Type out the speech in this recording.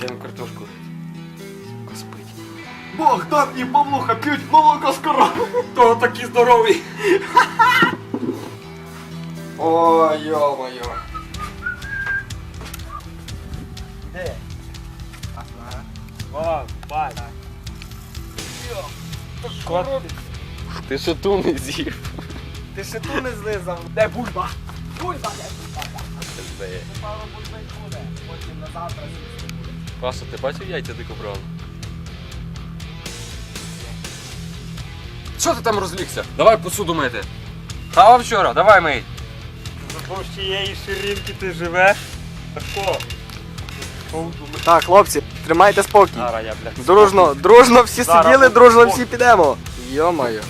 Йдемо картошку. Спить. Богдан і Павлуха п'ють молоко з корови. Того такі здорові. Ой, йо-моє. Де? О, бать. Кот. Ти що ту не з'їв? Ти ще ту не злизав. Де бульба? Бульба, де бульба? Бульби буде. Потім на завтра з'їсти Паша, ти бачив яйця дикобрали? Що ти там розлігся? Давай посуду мити. Хава вчора, давай мий. З чиєї ширинки ти живеш? Тако. Так, хлопці, тримайте спокій. Зараз я, блядь. Дружно, дружно всі Зараз сиділи, дружно всі підемо. Йо-моє.